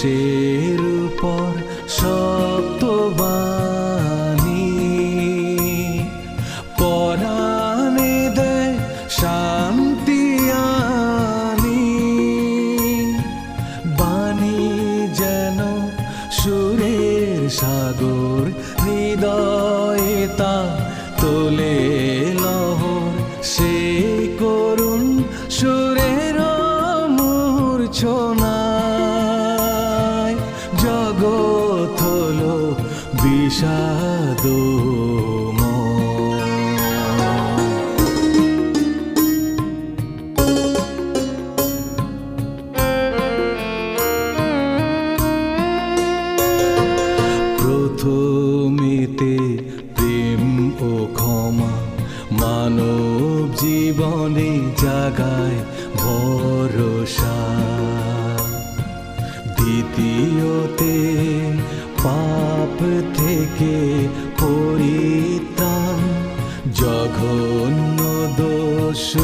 ক্রুশের উপর সপ্তবাণী পরাণে দেয় শান্তি আনি। বাণী যেন সুরের সাগর, হৃদয়ে তা তোলে লহর। সে করুন সুরের মূর্ছনায় বিষাদময় প্রথমেতে প্রেম ও ক্ষমা মানব জীবনে জাগায় ভরসা। দ্বিতীয়তে পাপ থেকে পরিত্রাণ। জঘন্য দোষ,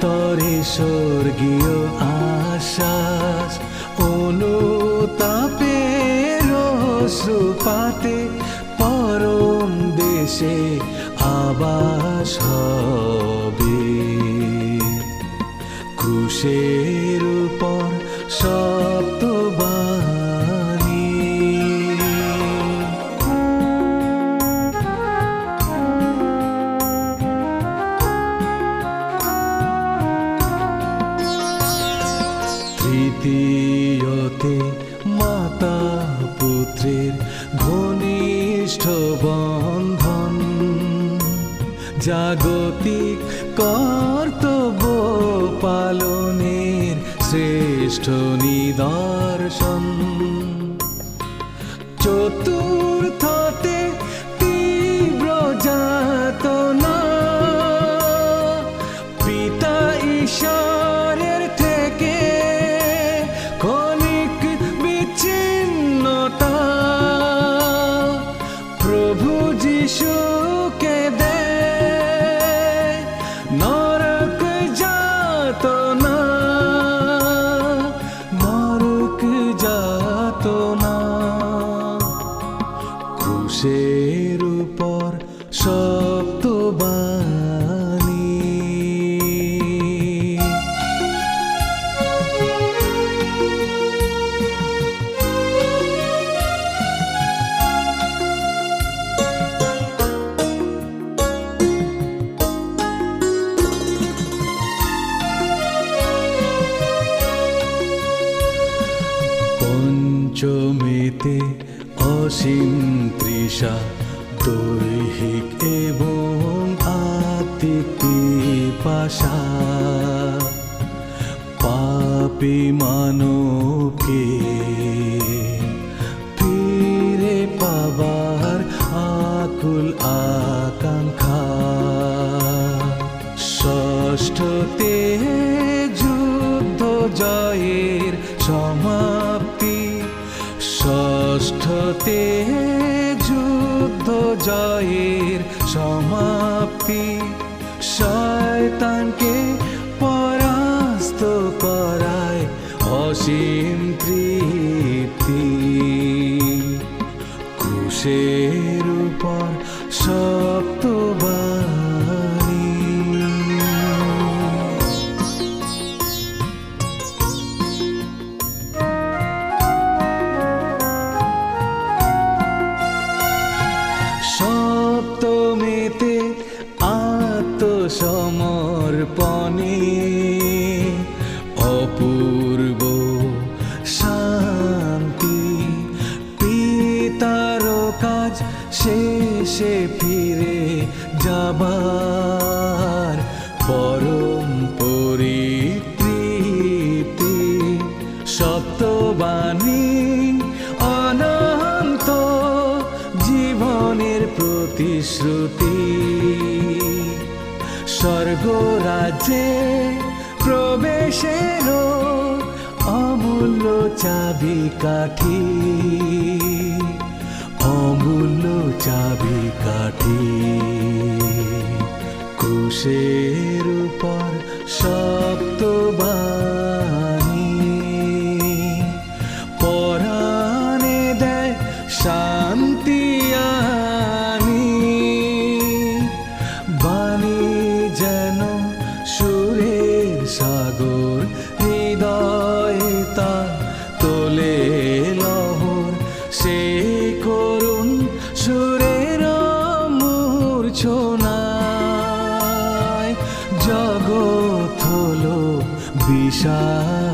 তরে স্বর্গীয় আশ্বাস। অনুতাপের সুপাতে পরম দেশে আবাস হবে। ক্রুশের উপর সপ্তবাণী ঘনিষ্ঠ বন্ধন জাগতিক কর্তব্য পালনের শ্রেষ্ঠ নিদর্শন। চতুর্থতে সপ্তবাণী পঞ্চমেতে অসীম তৃষা দৈহিক এবং আত্মিক পিপাসা। পাপি মানবকে ফিরে পাবার আকুল আকাঙ্ক্ষা। ষষ্ঠতে যুদ্ধ জয়ের সমাপ্তি। ষষ্ঠতে যুদ্ধ জয়ের সমাপ্তি। শয়তানকে পরাস্ত করায় অসীম তৃপ্তি। ক্রুশের উপর সপ্তবাণী আত্মসমর্পণে অপূর্ব শান্তি। পিতার কাজ শেষে ফিরে যাবার পরম পরিতৃপ্তি। সপ্তবাণী অনন্ত জীবনের প্রতিশ্রুতি। স্বর্গ রাজে প্রবেশের অমূল্য চাবি কাঠি। অমূল্য চাবি কাঠি। কুশের উপর সপ্তবাণী 上。